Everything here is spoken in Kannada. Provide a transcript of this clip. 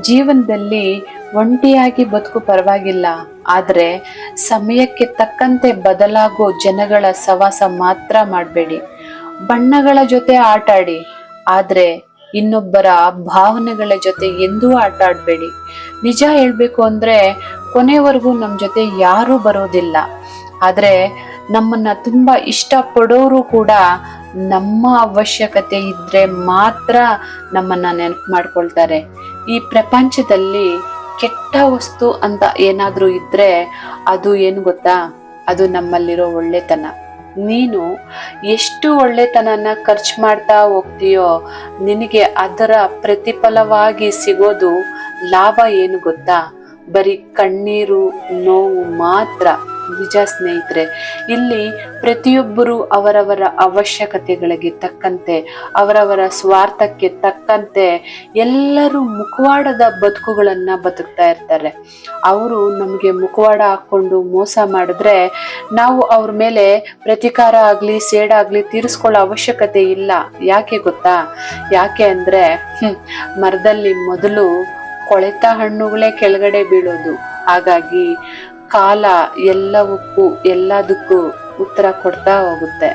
ಜೀವನದಲ್ಲಿ ಒಂಟಿಯಾಗಿ ಬದುಕು ಪರವಾಗಿಲ್ಲ. ಆದರೆ ಸಮಯಕ್ಕೆ ತಕ್ಕಂತೆ ಬದಲಾಗೋ ಜನಗಳ ಸವಾಸ ಮಾತ್ರ ಮಾಡಬೇಡಿ. ಬಣ್ಣಗಳ ಜೊತೆ ಆಟ ಆಡಿ ಆದ್ರೆ ಇನ್ನೊಬ್ಬರ ಭಾವನೆಗಳ ಜೊತೆ ಎಂದೂ ಆಟ ಆಡಬೇಡಿ ನಿಜ ಹೇಳಬೇಕು ಅಂದ್ರೆ ಕೊನೆವರೆಗೂ ನಮ್ಮ ಜೊತೆ ಯಾರೂ ಬರೋದಿಲ್ಲ. ಆದರೆ ನಮ್ಮನ್ನ ತುಂಬ ಇಷ್ಟಪಡೋರು ಕೂಡ ನಮ್ಮ ಅವಶ್ಯಕತೆ ಇದ್ದರೆ ಮಾತ್ರ ನಮ್ಮನ್ನ ನೆನಪು ಮಾಡ್ಕೊಳ್ತಾರೆ. ಈ ಪ್ರಪಂಚದಲ್ಲಿ ಕೆಟ್ಟ ವಸ್ತು ಅಂತ ಏನಾದರೂ ಇದ್ರೆ ಅದು ಏನು ಗೊತ್ತಾ? ಅದು ನಮ್ಮಲ್ಲಿರೋ ಒಳ್ಳೆತನ. ನೀನು ಎಷ್ಟು ಒಳ್ಳೆತನನ ಖರ್ಚು ಮಾಡ್ತಾ ಹೋಗ್ತೀಯೋ ನಿನಗೆ ಅದರ ಪ್ರತಿಫಲವಾಗಿ ಸಿಗೋದು ಲಾಭ ಏನು ಗೊತ್ತಾ? ಬರೀ ಕಣ್ಣೀರು, ನೋವು ಮಾತ್ರ. ನಿಜ ಸ್ನೇಹಿತರೆ, ಇಲ್ಲಿ ಪ್ರತಿಯೊಬ್ಬರು ಅವರವರ ಅವಶ್ಯಕತೆಗಳಿಗೆ ತಕ್ಕಂತೆ, ಅವರವರ ಸ್ವಾರ್ಥಕ್ಕೆ ತಕ್ಕಂತೆ ಎಲ್ಲರೂ ಮುಖವಾಡದ ಬದುಕುಗಳನ್ನು ಬದುಕ್ತಾ ಇರ್ತಾರೆ. ಅವರು ನಮಗೆ ಮುಖವಾಡ ಹಾಕೊಂಡು ಮೋಸ ಮಾಡಿದ್ರೆ ನಾವು ಅವ್ರ ಮೇಲೆ ಪ್ರತಿಕಾರ ಆಗಲಿ ಸೇಡಾಗಲಿ ತೀರಿಸ್ಕೊಳ್ಳೋ ಅವಶ್ಯಕತೆ ಇಲ್ಲ. ಯಾಕೆ ಗೊತ್ತಾ? ಯಾಕೆ ಅಂದ್ರೆ ಮರದಲ್ಲಿ ಮೊದಲು ಕೊಳೆತ ಹಣ್ಣುಗಳೇ ಕೆಳಗಡೆ ಬೀಳೋದು. ಹಾಗಾಗಿ ಕಾಲ ಎಲ್ಲವಕ್ಕೂ ಎಲ್ಲದಕ್ಕೂ ಉತ್ತರ ಕೊಡ್ತಾ ಹೋಗುತ್ತೆ.